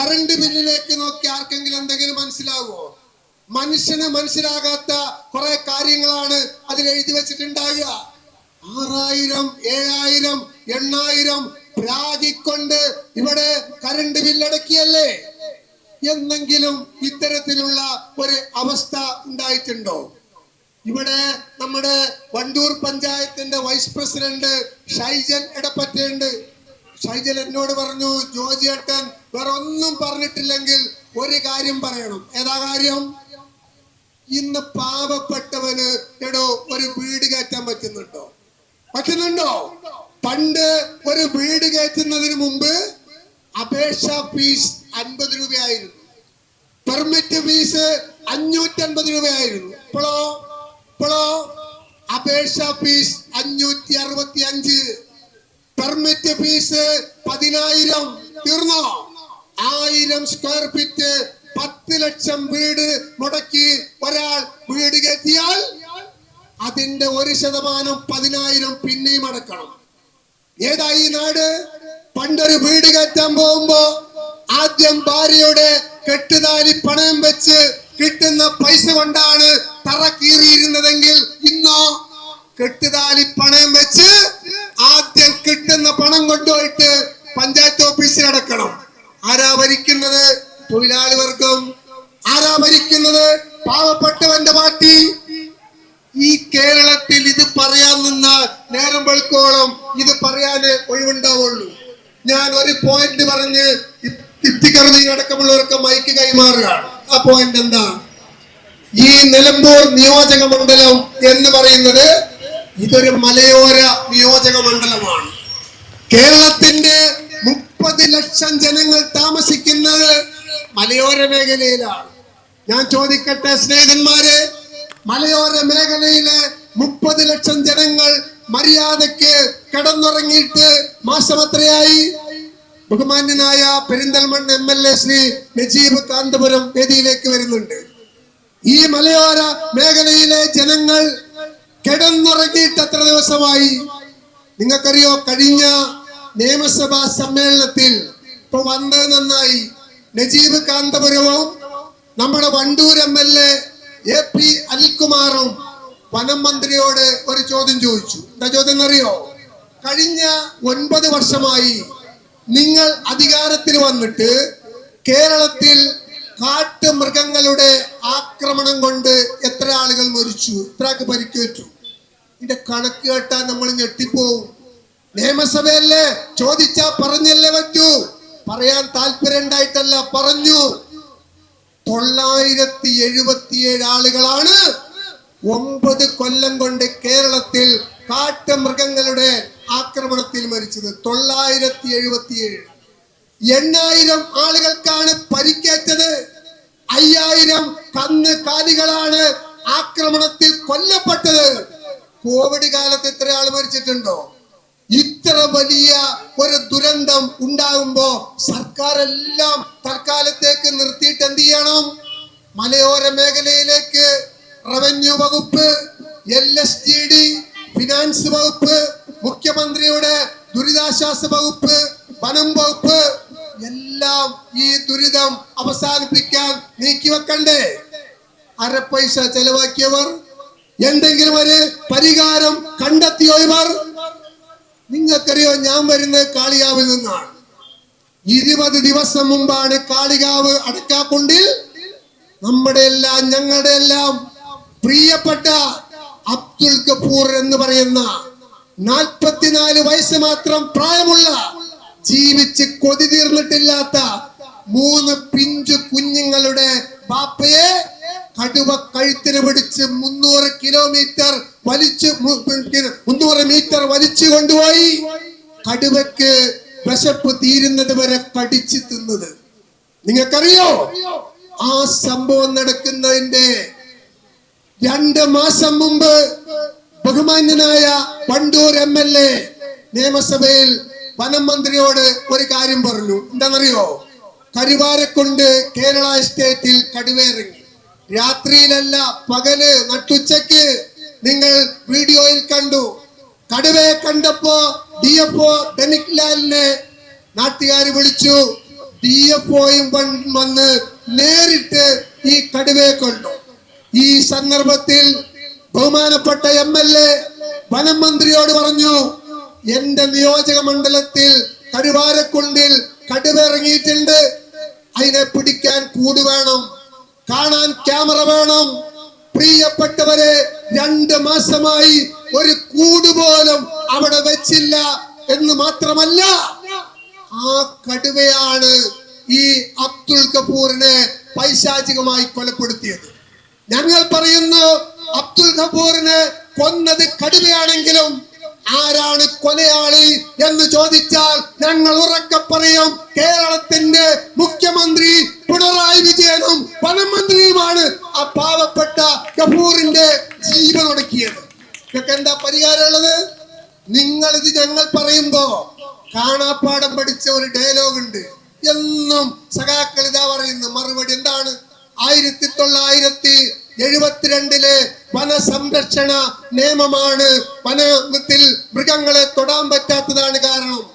Current ബില്ലിലേക്ക് നോക്കി ആർക്കെങ്കിലും എന്തെങ്കിലും മനസ്സിലാവോ മനുഷ്യന് മനസ്സിലാകാത്ത കുറെ കാര്യങ്ങളാണ് അതിൽ എഴുതി വെച്ചിട്ടുണ്ടാകുക ആറായിരം ഏഴായിരം എണ്ണായിരം രാഗിക്കൊണ്ട് ഇവിടെ കറണ്ട് ബില്ലടക്കിയല്ലേ? എന്നെങ്കിലും ഇത്തരത്തിലുള്ള ഒരു അവസ്ഥ ഉണ്ടായിട്ടുണ്ടോ? ഇവിടെ നമ്മുടെ വണ്ടൂർ പഞ്ചായത്തിന്റെ വൈസ് പ്രസിഡന്റ് ഷൈജൻ എടപ്പറ്റയുണ്ട്. ഷൈജൽ എന്നോട് പറഞ്ഞു ജോജി ഏട്ടൻ വേറെ ഒന്നും പറഞ്ഞിട്ടില്ലെങ്കിൽ ഒരു കാര്യം പറയണം. ഏതാ കാര്യം? ഇന്ന് പാവപ്പെട്ടവന് എടോ ഒരു വീട് കയറ്റാൻ പറ്റുന്നുണ്ടോ? പറ്റുന്നുണ്ടോ? പണ്ട് ഒരു വീട് കയറ്റുന്നതിന് മുമ്പ് അപേക്ഷ ഫീസ് അൻപത് രൂപയായിരുന്നു. പെർമിറ്റ് ഫീസ് അഞ്ഞൂറ്റി അൻപത് രൂപയായിരുന്നു. ഇപ്പോഴോ? ഇപ്പോഴോ? അപേക്ഷ ഫീസ് അഞ്ഞൂറ്റി അറുപത്തി അഞ്ച് പെർമിറ്റ് ഫീസ് പതിനായിരം. തീർന്നോ? ആയിരം സ്ക്വയർ ഫീറ്റ് പത്ത് ലക്ഷം വീട് മുടക്കി ഒരാൾ വീട് കെത്തിയാൽ അതിന്റെ ഒരു ശതമാനം പതിനായിരം പിന്നെയും അടക്കണം. ഏതാ ഈ നാട്? പണ്ടൊരു വീട് കയറ്റാൻ പോകുമ്പോ ആദ്യം ഭാര്യയുടെ കെട്ടുതാലി പണയം വെച്ച് കിട്ടുന്ന പൈസ കൊണ്ടാണ് തറ കീറിയിരുന്നതെങ്കിൽ ഇന്നോ കെട്ടുതാലി പണയം വെച്ച് പണം കൊണ്ടുപോയിട്ട് പഞ്ചായത്ത് ഓഫീസിൽ അടക്കണം. ആരാ ഭരിക്കുന്നത്? തൊഴിലാളി വർഗം. ആരാ ഭരിക്കുന്നത്? പാവപ്പെട്ടവന്റെ പാർട്ടി. ഈ കേരളത്തിൽ ഇത് പറയാൻ നിന്ന നേരം വെളുക്കോളം ഇത് പറയാനേ ഒഴിവുണ്ടാവുള്ളൂ. ഞാൻ ഒരു പോയിന്റ് പറഞ്ഞ് അടക്കമുള്ളവർക്ക് മൈക്ക് കൈമാറുകയാണ് ആ പോയിന്റ് എന്താ? ഈ നിലമ്പൂർ നിയോജക മണ്ഡലം എന്ന് പറയുന്നത് ഇതൊരു മലയോര നിയോജക മണ്ഡലമാണ്. കേരളത്തിന്റെ മുപ്പത് ലക്ഷം ജനങ്ങൾ താമസിക്കുന്നത് മലയോര മേഖലയിലാണ്. ഞാൻ ചോദിക്കട്ടെ സ്നേഹന്മാരെ മലയോര മേഖലയിലെ മുപ്പത് ലക്ഷം ജനങ്ങൾ മര്യാദയ്ക്ക് കിടന്നുറങ്ങിയിട്ട് മാസം എത്രയായി? ബഹുമാന്യനായ Perinthalmanna M L A Shri Najeeb Kanthapuram വേദിയിലേക്ക് വരുന്നുണ്ട്. ഈ മലയോര മേഖലയിലെ ജനങ്ങൾ കിടന്നുറങ്ങിയിട്ട് എത്ര ദിവസമായി? നിങ്ങൾക്കറിയോ കഴിഞ്ഞ നിയമസഭാ സമ്മേളനത്തിൽ ഇപ്പൊ വന്നത് നന്നായി. നജീബ് കാന്തപുരവും നമ്മുടെ Wandoor M L A P അനിൽകുമാറും വനം മന്ത്രിയോട് ഒരു ചോദ്യം ചോദിച്ചു. എന്താ ചോദ്യം അറിയോ കഴിഞ്ഞ ഒൻപത് വർഷമായി നിങ്ങൾ അധികാരത്തിൽ വന്നിട്ട് കേരളത്തിൽ കാട്ടുമൃഗങ്ങളുടെ ആക്രമണം കൊണ്ട് എത്ര ആളുകൾ മരിച്ചു? എത്രക്ക് പരിക്കേറ്റു? ഇതിന്റെ കണക്ക് കേട്ടാൽ നമ്മൾ ഞെട്ടിപ്പോവും. നിയമസഭയല്ലേ? ചോദിച്ച പറഞ്ഞല്ലേ പറ്റൂ? പറയാൻ താല്പര്യം ഉണ്ടായിട്ടല്ല പറഞ്ഞു. തൊള്ളായിരത്തി എഴുപത്തിയേഴ് ആളുകളാണ് ഒമ്പത് കൊല്ലം കൊണ്ട് കേരളത്തിൽ കാട്ടുമൃഗങ്ങളുടെ ആക്രമണത്തിൽ മരിച്ചത്. തൊള്ളായിരത്തി എഴുപത്തിയേഴ് എണ്ണായിരം ആളുകൾക്കാണ് പരിക്കേറ്റത്. അയ്യായിരം കന്ന് കാലികളാണ് ആക്രമണത്തിൽ കൊല്ലപ്പെട്ടത്. കോവിഡ് കാലത്ത് ഇത്ര ആൾ മരിച്ചിട്ടുണ്ടോ? ഇത്ര വലിയ ഒരു ദുരന്തം ഉണ്ടാകുമ്പോ സർക്കാർ എല്ലാം തൽക്കാലത്തേക്ക് നിർത്തിയിട്ട് എന്ത് ചെയ്യണം? മലയോര മേഖലയിലേക്ക് റവന്യൂ വകുപ്പ് L S G D finance വകുപ്പ് മുഖ്യമന്ത്രിയുടെ ദുരിതാശ്വാസ വകുപ്പ് വനം വകുപ്പ് എല്ലാം ഈ ദുരിതം അവസാനിപ്പിക്കാൻ നീക്കിവെക്കണ്ടേ? അര പൈസ ചെലവാക്കിയവർ എന്തെങ്കിലും ഒരു പരിഹാരം കണ്ടെത്തിയോ ഇവർ നിങ്ങൾക്കറിയോ ഞാൻ വരുന്നത് കാളികാവിൽ നിന്നാണ്. ഇരുപത് ദിവസം മുമ്പാണ് കാളികാവ് അടക്കാക്കുണ്ടിൽ നമ്മുടെ എല്ലാം ഞങ്ങളുടെ എല്ലാം പ്രിയപ്പെട്ട അബ്ദുൽ കപൂർ എന്ന് പറയുന്ന നാൽപ്പത്തിനാല് വയസ്സ് മാത്രം പ്രായമുള്ള ജീവിച്ച് കൊതി തീർന്നിട്ടില്ലാത്ത മൂന്ന് പിഞ്ചു കുഞ്ഞുങ്ങളുടെ പാപ്പയെ കടുവ കഴുത്തിന് പിടിച്ച് മുന്നൂറ് കിലോമീറ്റർ വലിച്ചു മു- പിന്നെ മുന്നൂറ് മീറ്റർ വലിച്ചു കൊണ്ടുപോയി. കടുവക്ക് വിശപ്പ് തീരുന്നത് വരെ കടിച്ചു തിന്നത്. നിങ്ങൾക്കറിയോ? ആ സംഭവം നടക്കുന്നതിന്റെ രണ്ട് മാസം മുമ്പ് ബഹുമാന്യനായ പണ്ടൂർ എം എൽ എ നിയമസഭയിൽ വനം മന്ത്രിയോട് ഒരു കാര്യം പറഞ്ഞു. എന്താണെന്നറിയോ? കരുവാരക്കൊണ്ട് കേരള എസ്റ്റേറ്റിൽ കടുവേറിങ്ങി രാത്രിയിലല്ല പകൽ നട്ടുച്ചയ്ക്ക് നിങ്ങൾ വീഡിയോയിൽ കണ്ടു. കടുവയെ കണ്ടപ്പോ ഡി എഫ് ഒ ധനിക് ലാലിനെ നാട്ടുകാർ വിളിച്ചു. ഡി എഫ് ഒയും വന്ന് നേരിട്ട് ഈ കടുവയെ കൊണ്ടു. ഈ സന്ദർഭത്തിൽ ബഹുമാനപ്പെട്ട എം എൽ എ വനം മന്ത്രിയോട് പറഞ്ഞു എന്റെ നിയോജക മണ്ഡലത്തിൽ കരുവാരക്കുണ്ടിൽ കടുവ ഇറങ്ങിയിട്ടുണ്ട്. അതിനെ പിടിക്കാൻ കൂട് വേണം. കാണാൻ ക്യാമറ വേണം. പ്രിയപ്പെട്ടവരെ രണ്ട് മാസമായി ഒരു കൂട് പോലും അവിടെ വെച്ചില്ല എന്ന് മാത്രമല്ല ആ കടുവയാണ് ഈ അബ്ദുൽ കപൂറിനെ പൈശാചികമായി കൊലപ്പെടുത്തിയത്. ഞങ്ങൾ പറയുന്നു അബ്ദുൽ കപൂറിനെ കൊന്നത് കടുവയാണെങ്കിലും ആരാണ് കൊലയാളി എന്ന് ചോദിച്ചാൽ ഞങ്ങൾ ഉറക്കെ പറയും കേരളത്തിന്റെ മുഖ്യമന്ത്രി പിണറായി വിജയനും വനമന്ത്രിയുമാണ് ആ പാവപ്പെട്ട കപൂറിന്റെ ജീവൻ ഒടുക്കിയത് ഇതൊക്കെ എന്താ പരിഹാരമുള്ളത്? നിങ്ങൾ ഇത് ഞങ്ങൾ പറയുമ്പോ കാണാപ്പാടം പഠിച്ച ഒരു ഡയലോഗ് ഉണ്ട്. എന്നും സഖാക്കൾ ഇതാ പറയുന്നു. മറുപടി എന്താണ്? ആയിരത്തി തൊള്ളായിരത്തി എഴുപത്തിരണ്ടിലെ വനസംരക്ഷണ നിയമമാണ് വനത്തിൽ മൃഗങ്ങളെ തൊടാൻ പറ്റാത്തതാണ് കാരണം.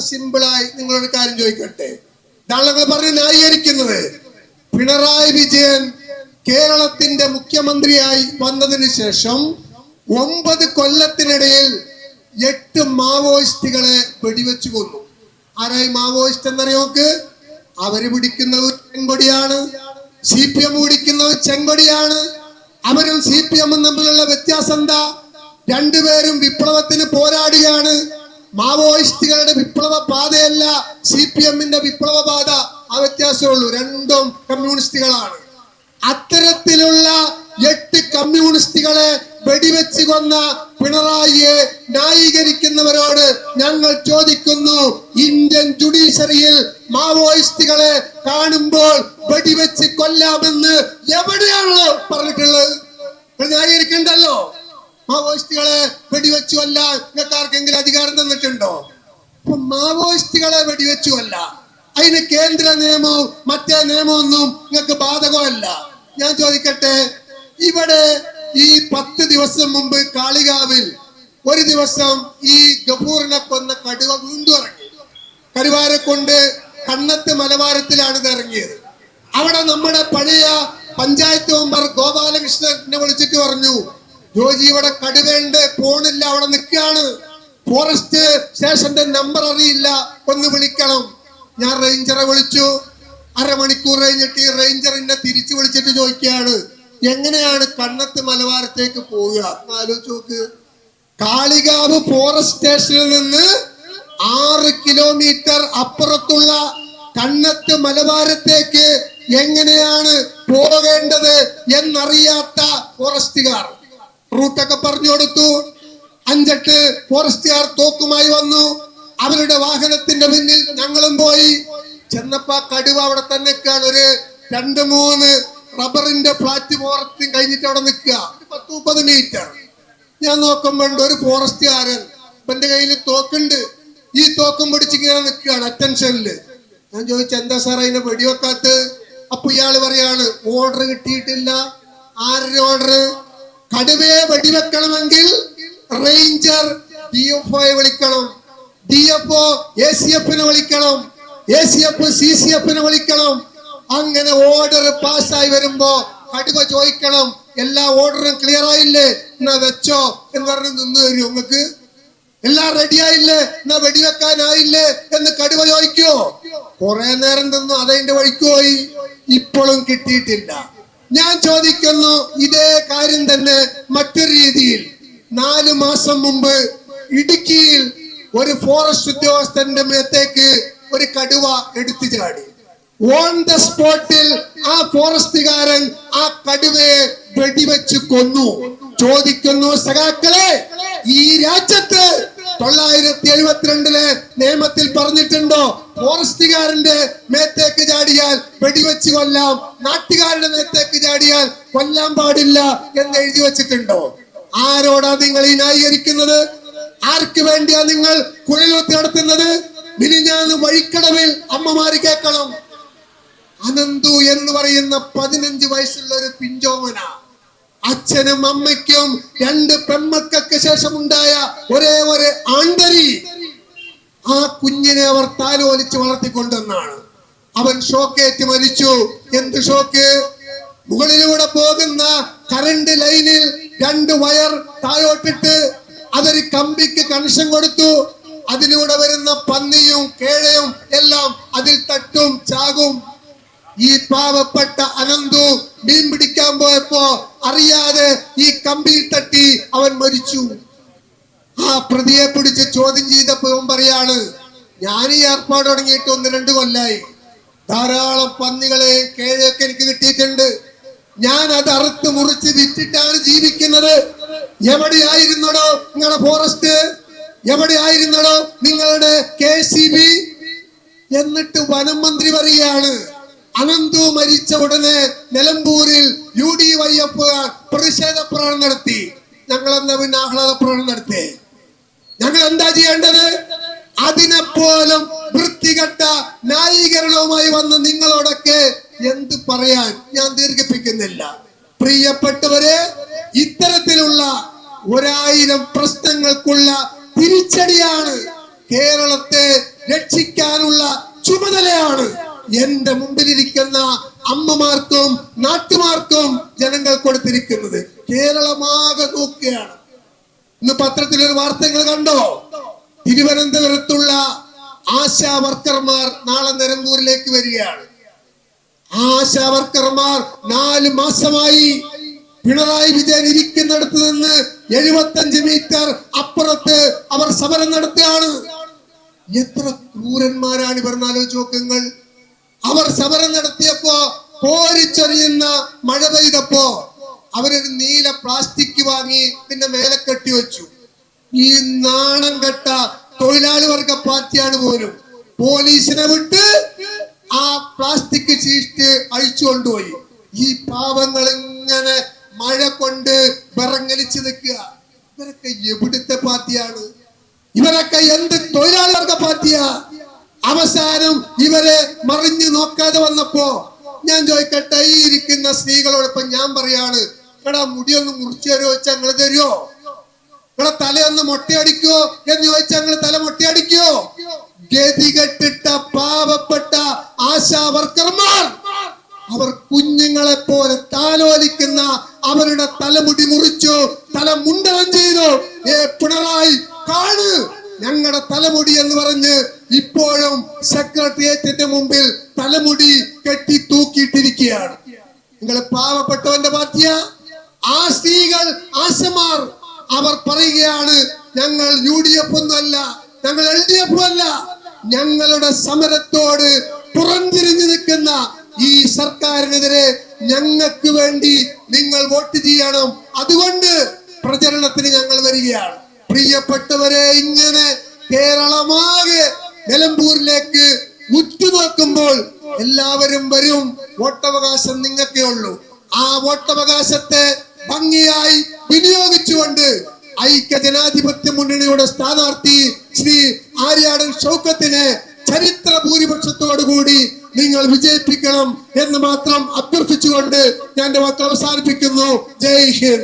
സിമ്പിളായി നിങ്ങളൊരു കാര്യം ചോദിക്കട്ടെ. ഇതാണ് പറഞ്ഞ് ന്യായീകരിക്കുന്നത്. പിണറായി വിജയൻ കേരളത്തിന്റെ മുഖ്യമന്ത്രിയായി വന്നതിന് ശേഷം ഒമ്പത് കൊല്ലത്തിനിടയിൽ എട്ട് മാവോയിസ്റ്റുകളെ വെടിവെച്ചു കൊന്നു. ആരായി മാവോയിസ്റ്റ് എന്നറിയോക്ക് അവർ പിടിക്കുന്നത് ചെങ്കൊടിയാണ്. സി പി എം പിടിക്കുന്നത് ചെങ്കൊടിയാണ്. അവരും സി പി എമ്മും തമ്മിലുള്ള വ്യത്യാസം എന്താ? രണ്ടുപേരും വിപ്ലവത്തിന് പോരാടുകയാണ്. മാവോയിസ്റ്റുകളുടെ വിപ്ലവ പാതയല്ല സി പി എമ്മിന്റെ വിപ്ലവ പാത. ആ വ്യത്യാസമുള്ളൂ രണ്ടും കമ്മ്യൂണിസ്റ്റുകളാണ്. അത്തരത്തിലുള്ള എട്ട് കമ്മ്യൂണിസ്റ്റുകളെ വെടിവെച്ച് കൊന്ന പിണറായിയെ ന്യായീകരിക്കുന്നവരോട് ഞങ്ങൾ ചോദിക്കുന്നു. ഇന്ത്യൻ ജുഡീഷ്യറിയിൽ മാവോയിസ്റ്റുകളെ കാണുമ്പോൾ വെടിവെച്ച് കൊല്ലാമെന്ന് എവിടെയാണല്ലോ പറഞ്ഞിട്ടുള്ളത്? ന്യായീകരിക്കണ്ടല്ലോ? മാവോയിസ്റ്റുകളെ വെടിവെച്ചു അല്ല നിങ്ങൾക്ക് ആർക്കെങ്കിലും അധികാരം തന്നിട്ടുണ്ടോ? അപ്പൊ മാവോയിസ്റ്റുകളെ വെടിവെച്ചു അല്ല അതിന് കേന്ദ്ര നിയമവും മറ്റേ നിയമമൊന്നും നിങ്ങൾക്ക് ബാധകമല്ല. ഞാൻ ചോദിക്കട്ടെ ഇവിടെ ഈ പത്ത് ദിവസം മുമ്പ് കാളികാവിൽ ഒരു ദിവസം ഈ ഗഫൂറിനെ കൊന്ന കടുവ വീണ്ടും ഇറങ്ങി കരുവാരെ കൊണ്ട് കണ്ണത്ത് മലബാരത്തിലാണ് ഇത് ഇറങ്ങിയത്. അവിടെ നമ്മുടെ പഴയ പഞ്ചായത്ത് മെമ്പർ ഗോപാലകൃഷ്ണനെ വിളിച്ചിട്ട് പറഞ്ഞു ജോജി ഇവിടെ കടുവയുണ്ട് പോണില്ല അവിടെ നിൽക്കുകയാണ്. ഫോറസ്റ്റ് സ്റ്റേഷന്റെ നമ്പർ അറിയില്ല ഒന്ന് വിളിക്കണം. ഞാൻ റേഞ്ചറെ വിളിച്ചു. അരമണിക്കൂർ കഴിഞ്ഞിട്ട് ഈ റേഞ്ചറിനെ തിരിച്ചു വിളിച്ചിട്ട് ചോദിക്കുകയാണ് എങ്ങനെയാണ് കണ്ണത്ത് മലബാരത്തേക്ക് പോവുക? ആലോചിച്ച് നോക്ക്. കാളികാവ് ഫോറസ്റ്റ് സ്റ്റേഷനിൽ നിന്ന് ആറ് കിലോമീറ്റർ അപ്പുറത്തുള്ള കണ്ണത്ത് മലബാരത്തേക്ക് എങ്ങനെയാണ് പോകേണ്ടത് എന്നറിയാത്ത ഫോറസ്റ്റുകാർ റൂട്ടൊക്കെ പറഞ്ഞു കൊടുത്തു. അഞ്ചെട്ട് ഫോറസ്റ്റുകാർ തോക്കുമായി വന്നു. അവരുടെ വാഹനത്തിന്റെ പിന്നിൽ ഞങ്ങളും പോയി. ചെന്നപ്പ കടുവ അവിടെ തന്നെ ഒരു രണ്ട് മൂന്ന് റബ്ബറിന്റെ ഫ്ലാറ്റ് പ്ലാറ്റ്ഫോറത്തും കഴിഞ്ഞിട്ട് അവിടെ നിൽക്കുക. പത്ത് മുപ്പത് മീറ്റർ. ഞാൻ നോക്കുമ്പോണ്ട് ഒരു ഫോറസ്റ്റുകാരൻ എന്റെ കയ്യിൽ തോക്കുണ്ട്. ഈ തോക്കും പിടിച്ചിങ്ങനെ നിൽക്കുകയാണ് അറ്റൻഷനിൽ. ഞാൻ ചോദിച്ചു എന്താ സാർ അതിനെ വെടിവെക്കാത്ത അപ്പൊ ഇയാൾ പറയാണ് ഓർഡർ കിട്ടിയിട്ടില്ല. ആരുടെ ഓർഡർ കടുവയെ വെടിവെക്കണമെങ്കിൽ റേഞ്ചർ ഡി എഫ് ഒയെ വിളിക്കണം. D F O A C എഫിനെ വിളിക്കണം. A C F C C എഫിനെ വിളിക്കണം. അങ്ങനെ ഓർഡർ പാസ്സായി വരുമ്പോ കടുവ ചോദിക്കണം എല്ലാ ഓർഡറും ക്ലിയർ ആയില്ലേ? എന്നാ വെച്ചോ. എന്ന് പറഞ്ഞ് നിന്ന് തരും നിങ്ങൾക്ക് എല്ലാം റെഡി ആയില്ലേ? എന്നാ വെടിവെക്കാനായില്ലേ? എന്ന് കടുവ ചോദിക്കോ. കുറെ നേരം നിന്നു അതതിന്റെ വഴിക്ക് പോയി. ഇപ്പോഴും കിട്ടിയിട്ടില്ല. ഞാൻ ചോദിക്കുന്നു ഇതേ കാര്യം തന്നെ മറ്റൊരു രീതിയിൽ. നാല് മാസം മുമ്പ് ഇടുക്കിയിൽ ഒരു ഫോറസ്റ്റ് ഉദ്യോഗസ്ഥന്റെ മേത്തേക്ക് ഒരു കടുവ എടുത്തു ചാടി. ഓൺ ദ സ്പോട്ടിൽ ആ ഫോറസ്റ്റുകാരൻ ആ കടുവയെ വെടിവെച്ച് കൊന്നു. ചോദിക്കുന്നു സഖാക്കളെ ഈ രാജ്യത്ത് തൊള്ളായിരത്തി എഴുപത്തിരണ്ടിലെ നിയമത്തിൽ പറഞ്ഞിട്ടുണ്ടോ? ഫോറസ്റ്റുകാരന്റെ മേത്തേക്ക് ചാടിയാൽ വെടിവെച്ച് കൊല്ലാം നാട്ടുകാരുടെ മേത്തേക്ക് ചാടിയാൽ കൊല്ലാൻ പാടില്ല എന്ന് എഴുതി വെച്ചിട്ടുണ്ടോ? ആരോടാ നിങ്ങൾ ഈ ന്യായീകരിക്കുന്നത്? ആർക്ക് വേണ്ടിയാ നിങ്ങൾ കുഴലൂത്തി നടത്തുന്നത്? മിനിഞ്ഞാന്ന് വഴിക്കടവിൽ അമ്മമാര് കേൾക്കണം. അനന്തു എന്ന് പറയുന്ന പതിനഞ്ച് വയസ്സുള്ള ഒരു പിഞ്ചോമന അച്ഛനും അമ്മയ്ക്കും രണ്ട് പെൺമക്കൾക്ക് ശേഷം ഉണ്ടായ ഒരേ ഒരു ആണ്ടരി. ആ കുഞ്ഞിനെ അവർ താലോലിച്ച് വളർത്തിക്കൊണ്ടെന്നാണ്. അവൻ ഷോക്കേറ്റ് മരിച്ചു. എന്ത് ഷോക്ക്? മുകളിലൂടെ പോകുന്ന കറണ്ട് ലൈനിൽ രണ്ട് വയർ താഴോട്ടിട്ട് അതൊരു കമ്പിക്ക് കണക്ഷൻ കൊടുത്തു. അതിലൂടെ വരുന്ന പന്നിയും കേഴയും എല്ലാം അതിൽ തട്ടും ചാകും. ഈ പാവപ്പെട്ട അനന്തു മീൻ പിടിക്കാൻ പോയപ്പോ അറിയാതെ ഈ കമ്പിയിൽ തട്ടി അവൻ മരിച്ചു. ആ പ്രതിയെ പിടിച്ച് ചോദ്യം ചെയ്തപ്പോ പറയാണ് ഞാൻ ഈ ഏർപ്പാട് തുടങ്ങിയിട്ട് ഒന്ന് രണ്ട് കൊല്ലായി. ധാരാളം പന്നികളെ കേഴൊക്കെ എനിക്ക് കിട്ടിയിട്ടുണ്ട്. ഞാൻ അത് അറുത്ത് മുറിച്ച് വിറ്റിട്ടാണ് ജീവിക്കുന്നത്. എവിടെയായിരുന്നടോ നിങ്ങളുടെ ഫോറസ്റ്റ് എവിടെയായിരുന്നടോ നിങ്ങളുടെ കെ സി ബി? എന്നിട്ട് വനം മന്ത്രി പറയുകയാണ് അനന്തു മരിച്ച ഉടനെ നിലമ്പൂരിൽ യു ഡി വൈ എഫ് പ്രതിഷേധ പ്രകടനം നടത്തി. ഞങ്ങൾ എന്താ പിന്നെ ആഹ്ലാദ പ്രകടനം നടത്തി ഞങ്ങൾ എന്താ ചെയ്യേണ്ടത്? അതിനെപ്പോലും വൃത്തികെട്ട ന്യായീകരണവുമായി വന്ന നിങ്ങളോടൊക്കെ എന്ത് പറയാൻ ഞാൻ ദീർഘിപ്പിക്കുന്നില്ല. പ്രിയപ്പെട്ടവരെ ഇത്തരത്തിലുള്ള ഒരായിരം പ്രശ്നങ്ങൾക്കുള്ള തിരിച്ചടിയാണ് കേരളത്തെ രക്ഷിക്കാനുള്ള ചുമതലയാണ് എന്റെ മുമ്പിലിരിക്കുന്ന അമ്മമാർക്കും നാട്ടുമാർക്കും ജനങ്ങൾ കൊടുത്തിരിക്കുന്നത് കേരളമാകെ നോക്കുകയാണ്. ഇന്ന് പത്രത്തിൽ ഒരു വാർത്തകൾ കണ്ടോ? തിരുവനന്തപുരത്തുള്ള ആശാ വർക്കർമാർ നാളെ നിലമ്പൂരിലേക്ക് വരികയാണ്. ആശാ വർക്കർമാർ നാല് മാസമായി പിണറായി വിജയൻ ഇരിക്കുന്നിടത്ത് നിന്ന് എഴുപത്തഞ്ച് മീറ്റർ അപ്പുറത്ത് അവർ സമരം നടത്തുകയാണ്. എത്ര ക്രൂരന്മാരാണ് ഇവർ നാലോചോക്കങ്ങൾ അവർ സമരം നടത്തിയപ്പോ കോരിച്ചൊരിയുന്ന മഴ പെയ്തപ്പോ അവരൊരു നീല പ്ലാസ്റ്റിക് വാങ്ങി പിന്നെ മേലെ കെട്ടി വെച്ചു. ഈ നാണം കെട്ട തൊഴിലാളി വർഗ പാർട്ടിയാണ് പോലും. പോലീസിനെ വിട്ട് ആ പ്ലാസ്റ്റിക് ചീഷ്ട് അഴിച്ചു കൊണ്ടുപോയി. ഈ പാവങ്ങൾ ഇങ്ങനെ മഴ കൊണ്ട് വിറങ്ങലിച്ച് നിൽക്കുക. ഇവരൊക്കെ എവിടുത്തെ പാർട്ടിയാണ്? ഇവരൊക്കെ എന്ത് തൊഴിലാളി വർഗ പാർട്ടിയാ? അവസാനം ഇവരെ മറിഞ്ഞു നോക്കാതെ വന്നപ്പോ ഞാൻ ചോദിക്കട്ടെ ഈ ഇരിക്കുന്ന സ്ത്രീകളോടൊപ്പം ഞാൻ പറയാണ് ഇവിടെ മുടിയൊന്ന് മുറിച്ചു തരുമോ വെച്ചാൽ അങ്ങനെ തരുമോ ഇവിടെ തലയൊന്ന് മൊട്ടയടിക്കോ എന്ന് ചോദിച്ചാൽ അങ്ങനെ തല മൊട്ടയടിക്കോ? ഗതികെട്ടിട്ട പാവപ്പെട്ട ആശാ വർക്കർമാർ അവർ കുഞ്ഞുങ്ങളെ പോലെ താലോലിക്കുന്ന അവരുടെ തലമുടി മുറിച്ചു തല മുണ്ടനം ചെയ്തു ഏ പിണറായി കാണ് ഞങ്ങളുടെ തലമുടി എന്ന് പറഞ്ഞ് ഇപ്പോഴും സെക്രട്ടേറിയറ്റിന്റെ മുമ്പിൽ തലമുടി കെട്ടി തൂക്കിയിട്ടിരിക്കുകയാണ്. നിങ്ങൾ പാവപ്പെട്ടവന്റെ പാർട്ടിയ? ആ സ്ത്രീകൾ ആശമാർ അവർ പറയുകയാണ് ഞങ്ങൾ യു ഡി എഫ് ഒന്നുമല്ല ഞങ്ങൾ എൽ ഡി എഫ് അല്ല ഞങ്ങളുടെ സമരത്തോട് പുറംതിരിഞ്ഞു നിൽക്കുന്ന ഈ സർക്കാരിനെതിരെ ഞങ്ങൾക്ക് വേണ്ടി നിങ്ങൾ വോട്ട് ചെയ്യണം. അതുകൊണ്ട് പ്രചരണത്തിന് ഞങ്ങൾ വരികയാണ്. പ്രിയപ്പെട്ടവരെ ഇങ്ങനെ കേരളമാകെ നിലമ്പൂരിലേക്ക് ഉറ്റുനോക്കുമ്പോൾ എല്ലാവരും വരും. വോട്ടവകാശം നിങ്ങൾക്കേ ഉള്ളൂ. ആ വോട്ടവകാശത്തെ ഭംഗിയായി വിനിയോഗിച്ചുകൊണ്ട് ഐക്യ ജനാധിപത്യ മുന്നണിയുടെ സ്ഥാനാർത്ഥി ശ്രീ ആര്യാടൻ ഷൗക്കത്തിനെ ചരിത്ര ഭൂരിപക്ഷത്തോടുകൂടി നിങ്ങൾ വിജയിപ്പിക്കണം എന്ന് മാത്രം അഭ്യർത്ഥിച്ചുകൊണ്ട് ഞാൻ വാക്ക് അവസാനിപ്പിക്കുന്നു. ജയ് ഹിന്ദ്.